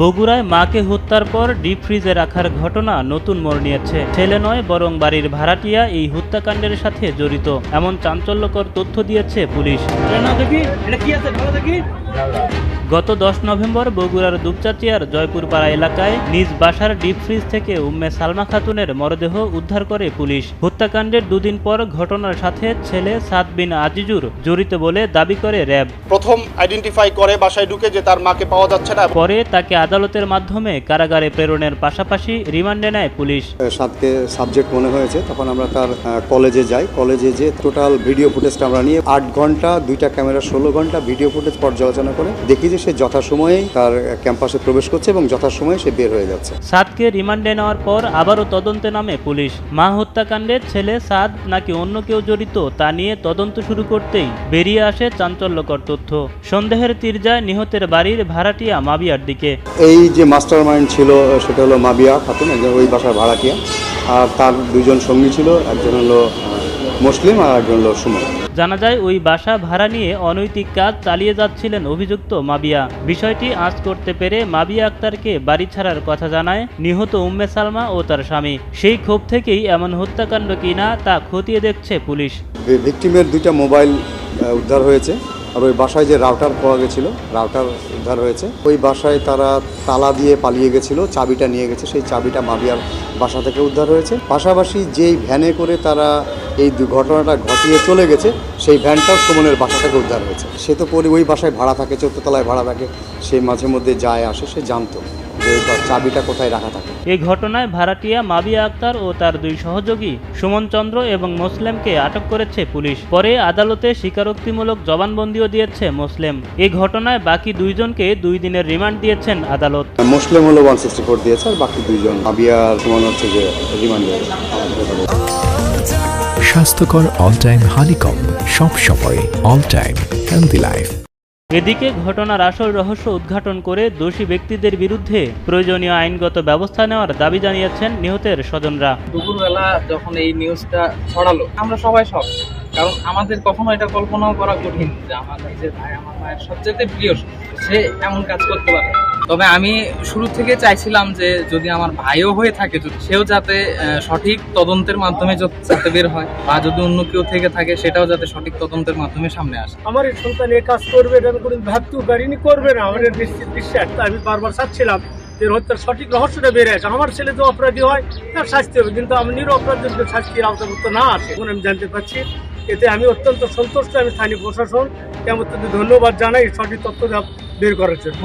বগুড়ায় মাকে হত্যার পর ডিপ ফ্রিজে রাখার ঘটনা নতুন মোড় নিয়েছে। ছেলে নয় বরং বাড়ির ভাড়াটিয়া এই হত্যাকাণ্ডের সাথে জড়িত। এমন চাঞ্চল্যকর তথ্য দিয়েছে পুলিশ। গত দশ নভেম্বর বগুড়ার দুপচাচিয়ার জয়পুরপাড়া এলাকায় নিজ বাসার ডিপ ফ্রিজ থেকে উম্মে সালমা খাতুনের মরদেহ উদ্ধার করে পুলিশ। হত্যাকাণ্ডের দুদিন পর ঘটনার সাথে ছেলে সাদ বিন আজিজুর জড়িত বলে দাবি করে র্যাব। প্রথম আইডেন্টিফাই করে বাসায় ঢুকে যে তার মাকে পাওয়া যাচ্ছে না। পরে তাকে আদালতের মাধ্যমে কারাগারে প্রেরণের পাশাপাশি রিমান্ডে নেয় পুলিশ। সাতকে সাবজেক্ট মনে হয়েছে তখন আমরা তার কলেজে যাই। কলেজে যে টোটাল ভিডিও ফুটেজটা আমরা নিয়ে আট ঘণ্টা দুইটা ক্যামেরা ষোলো ঘণ্টা ভিডিও ফুটেজ পর্যালোচনা করে দেখি যে সে যথাসময়েই তার ক্যাম্পাসে প্রবেশ করছে এবং যথাসময়ে সে বের হয়ে যাচ্ছে। সাদকে রিমান্ডে নেওয়ার পর আবারও তদন্তে নামে পুলিশ। মা হত্যাকাণ্ডে ছেলে সাদ নাকি অন্য কেউ জড়িত তা নিয়ে তদন্ত শুরু করতেই বেরিয়ে আসে চাঞ্চল্যকর তথ্য। সন্দেহের তীর যায় নিহতের বাড়ির ভাড়াটিয়া মাবিয়ার দিকে। এই যে মাস্টার মাইন্ড ছিল সেটা হলো মাবিয়া খাতুন একজন ওই বাসার ভাড়াটিয়া। আর তার দুজন সঙ্গী ছিল একজন হলো মুসলিম আর একজন হলো সুমন। জানা যায় ওই বাসা ভাড়া নিয়ে অনৈতিক কাজ চালিয়ে যাচ্ছিলেন অভিযুক্ত মাবিয়া। বিষয়টি আঁচ করতে পেরে মাবিয়া আক্তারকে বাড়ি ছাড়ার কথা জানায় নিহত উম্মে সালমা ও তার স্বামী। সেই ক্ষোভ থেকেই এমন হত্যাকাণ্ড কিনা তা খতিয়ে দেখছে পুলিশ। ভিকটিমের দুইটা মোবাইল উদ্ধার হয়েছে। আর ওই বাসায় যে রাউটার পাওয়া গেছিল রাউটার উদ্ধার হয়েছে। ওই বাসায় তারা তালা দিয়ে পালিয়ে গেছিল, চাবিটা নিয়ে গেছে, সেই চাবিটা মাবিয়ার বাসা থেকে উদ্ধার হয়েছে। পাশাপাশি যেই ভ্যানে করে তারা এই ঘটনাটা ঘটিয়ে চলে গেছে, সেই ভ্যানটাও সুমনের বাসা থেকে উদ্ধার হয়েছে। সে তো পরে ওই বাসায় ভাড়া থাকে, চোদ্দতলায় ভাড়া থাকে, সে মাঝে মধ্যে যায়, আসে, সে জানতো। যে চাবিটা কোথায় রাখা থাকে। এই ঘটনায় ভাড়াটিয়া মাবিয়া আক্তার ও তার দুই সহযোগী সুমন চন্দ্র এবং মোসলেমকে আটক করেছে পুলিশ। পরে আদালতে স্বীকারোক্তিমূলক জবানবন্দিও দিয়েছে মোসলেম। এই ঘটনায় বাকি দুইজনকে দুই দিনের রিমান্ড দিয়েছেন আদালত। মুসলিম হলো ওয়ান সিক্সটি ফোর দিয়েছে আর বাকি দুইজন মাবিয়া সুমন হচ্ছে যে রিমান্ডে স্বাস্থ্যকর অল টাইম হানিকম সব সময় অল টাইম হেলদি লাইফ এদিকে ঘটনার আসল রহস্য উদ্ঘাটন করে দোষী ব্যক্তিদের বিরুদ্ধে প্রয়োজনীয় আইনগত ব্যবস্থা নেওয়ার দাবি জানিয়েছেন নিহতের স্বজনরা। দুপুরবেলা যখন এই নিউজটা ছড়ালো, আমরা সবাই সব কারণ আমাদের কখনো এটা কল্পনাও করা কঠিন যে আমার নিজের ভাই, আমার মায়ের সবচেয়ে প্রিয় সে এমন কাজ করতে পারে। তবে আমি শুরু থেকে চাইছিলাম যে যদি আমার ভাইও হয়ে থাকে সেও যাতে সঠিক তদন্তের মাধ্যমে যাতে বের হয়, বা যদি অন্য কেউ থেকে থাকে, সেটাও যাতে সঠিক তদন্তের মাধ্যমে সামনে আসে। আমার সন্তান এ কাজ করবে, এটা কোনোদিন ভাবতেও পারিনি, করবে না। আমার নিশ্চিত বিশ্বাস আমি বারবার চাচ্ছিলাম যে হত্যার সঠিক রহস্যটা বেড়ে আসে। আমার ছেলে যে অপরাধী হয়, তার শাস্তি হবে, কিন্তু আমি নির অপরাধীদের শাস্তির আওতাভুক্ত না আসে এখন আমি জানতে পারছি। এতে আমি অত্যন্ত সন্তুষ্ট, আমি স্থানীয় প্রশাসন কেমন ধন্যবাদ জানাই, সঠিক তথ্য বের করার জন্য।